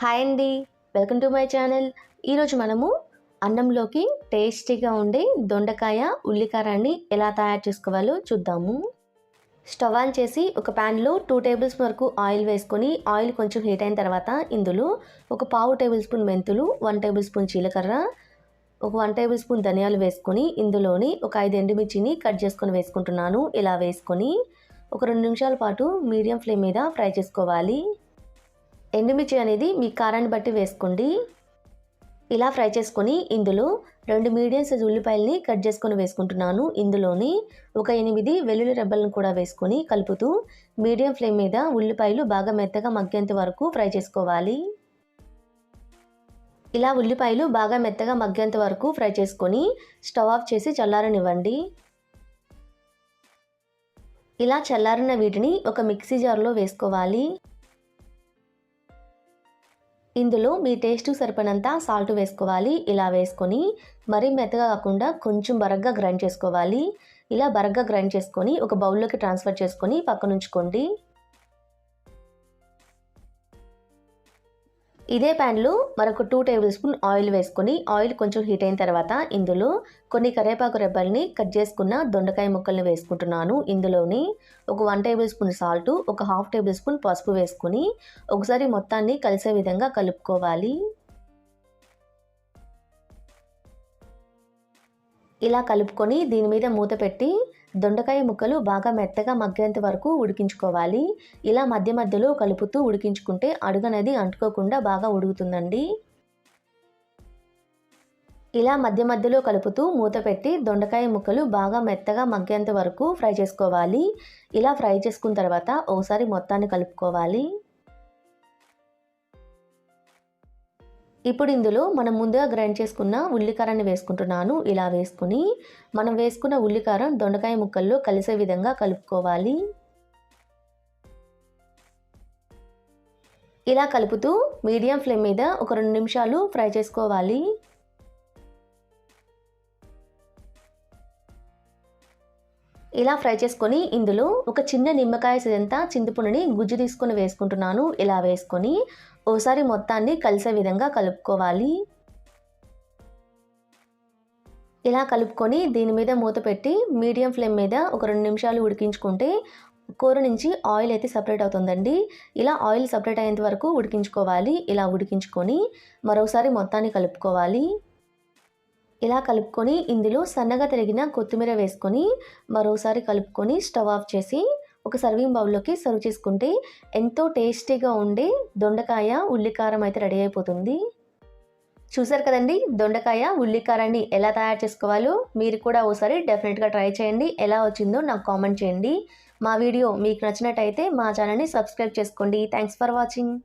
Hi అండి. Welcome to my channel. ఈరోజు మనము అన్నంలోకి టేస్టీగా ఉండే దొండకాయ ఉల్లికారాన్ని ఎలా తయారు చేసుకోవాలో చూద్దాము. స్టవ్ ఆన్ చేసి ఒక ప్యాన్లో టూ టేబుల్ స్పూన్ వరకు ఆయిల్ వేసుకొని ఆయిల్ కొంచెం హీట్ అయిన తర్వాత ఇందులో ఒక పావు టేబుల్ స్పూన్ మెంతులు వన్ టేబుల్ స్పూన్ జీలకర్ర ఒక వన్ టేబుల్ స్పూన్ ధనియాలు వేసుకొని ఇందులోని ఒక ఐదు ఎండుమిర్చిని కట్ చేసుకొని వేసుకుంటున్నాను. ఇలా వేసుకొని ఒక రెండు నిమిషాల పాటు మీడియం ఫ్లేమ్ మీద ఫ్రై చేసుకోవాలి. ఎండుమిర్చి అనేది మీ కారాన్ని బట్టి వేసుకోండి. ఇలా ఫ్రై చేసుకొని ఇందులో రెండు మీడియం సైజ్ ఉల్లిపాయలని కట్ చేసుకొని వేసుకుంటున్నాను. ఇందులోని ఒక ఎనిమిది వెల్లుల్లి రెబ్బలను కూడా వేసుకొని కలుపుతూ మీడియం ఫ్లేమ్ మీద ఉల్లిపాయలు బాగా మెత్తగా మగ్గేంత వరకు ఫ్రై చేసుకోవాలి. ఇలా ఉల్లిపాయలు బాగా మెత్తగా మగ్గేంత వరకు ఫ్రై చేసుకొని స్టవ్ ఆఫ్ చేసి చల్లారనివ్వండి. ఇలా చల్లారిన వీటిని ఒక మిక్సీ జార్లో వేసుకోవాలి. ఇందులో మీ టేస్ట్ సరిపడినంత సాల్ట్ వేసుకోవాలి. ఇలా వేసుకొని మరీ మెత్తగా కాకుండా కొంచెం బరగ్గా గ్రైండ్ చేసుకోవాలి. ఇలా బరగ్గా గ్రైండ్ చేసుకొని ఒక బౌల్లోకి ట్రాన్స్ఫర్ చేసుకొని పక్కనుంచుకోండి. ఇదే ప్యాన్లో మరొక టూ టేబుల్ స్పూన్ ఆయిల్ వేసుకొని ఆయిల్ కొంచెం హీట్ అయిన తర్వాత ఇందులో కొన్ని కరివేపాకు రెబ్బల్ని కట్ చేసుకున్న దొండకాయ ముక్కల్ని వేసుకుంటున్నాను. ఇందులోని ఒక వన్ టేబుల్ స్పూన్ సాల్ట్ ఒక హాఫ్ టేబుల్ స్పూన్ పసుపు వేసుకొని ఒకసారి మొత్తాన్ని కలిసే విధంగా కలుపుకోవాలి. ఇలా కలుపుకొని దీని మీద మూత పెట్టి దొండకాయ ముక్కలు బాగా మెత్తగా మగ్గేంత వరకు ఉడికించుకోవాలి. ఇలా మధ్య మధ్యలో కలుపుతూ ఉడికించుకుంటే అడుగనేది అంటుకోకుండా బాగా ఉడుకుతుందండి. ఇలా మధ్య మధ్యలో కలుపుతూ మూత పెట్టి దొండకాయ ముక్కలు బాగా మెత్తగా మగ్గేంత వరకు ఫ్రై చేసుకోవాలి. ఇలా ఫ్రై చేసుకున్న తర్వాత ఒకసారి మొత్తాన్ని కలుపుకోవాలి. ఇప్పుడు ఇందులో మనం ముందుగా గ్రైండ్ చేసుకున్న ఉల్లికారాన్ని వేసుకుంటున్నాను. ఇలా వేసుకుని మనం వేసుకున్న ఉల్లికారం దొండకాయ ముక్కల్లో కలిసే విధంగా కలుపుకోవాలి. ఇలా కలుపుతూ మీడియం ఫ్లేమ్ మీద ఒక రెండు నిమిషాలు ఫ్రై చేసుకోవాలి. ఇలా ఫ్రై చేసుకొని ఇందులో ఒక చిన్న నిమ్మకాయ సిదంత చింతపండుని గుజ్జు తీసుకొని వేసుకుంటున్నాను. ఇలా వేసుకొని ఓసారి మొత్తాన్ని కలిసే విధంగా కలుపుకోవాలి. ఇలా కలుపుకొని దీని మీద మూత పెట్టి మీడియం ఫ్లేమ్ మీద ఒక రెండు నిమిషాలు ఉడికించుకుంటే కూర నుంచి ఆయిల్ అయితే సపరేట్ అవుతుందండి. ఇలా ఆయిల్ సపరేట్ అయ్యేంత వరకు ఉడికించుకోవాలి. ఇలా ఉడికించుకొని మరోసారి మొత్తాన్ని కలుపుకోవాలి. ఇలా కలుపుకొని ఇందులో సన్నగా తరిగిన కొత్తిమీర వేసుకొని మరోసారి కలుపుకొని స్టవ్ ఆఫ్ చేసి ఒక సర్వింగ్ బౌల్లోకి సర్వ్ చేసుకుంటే ఎంతో టేస్టీగా ఉండే దొండకాయ ఉల్లికారం అయితే రెడీ అయిపోతుంది. చూసారు కదండి? దొండకాయ ఉల్లికారాన్ని ఎలా తయారు చేసుకోవాలో మీరు కూడా ఓసారి డెఫినెట్గా ట్రై చేయండి. ఎలా వచ్చిందో నాకు కామెంట్ చేయండి. మా వీడియో మీకు నచ్చినట్టయితే మా ఛానల్ని సబ్స్క్రైబ్ చేసుకోండి. Thanks for watching.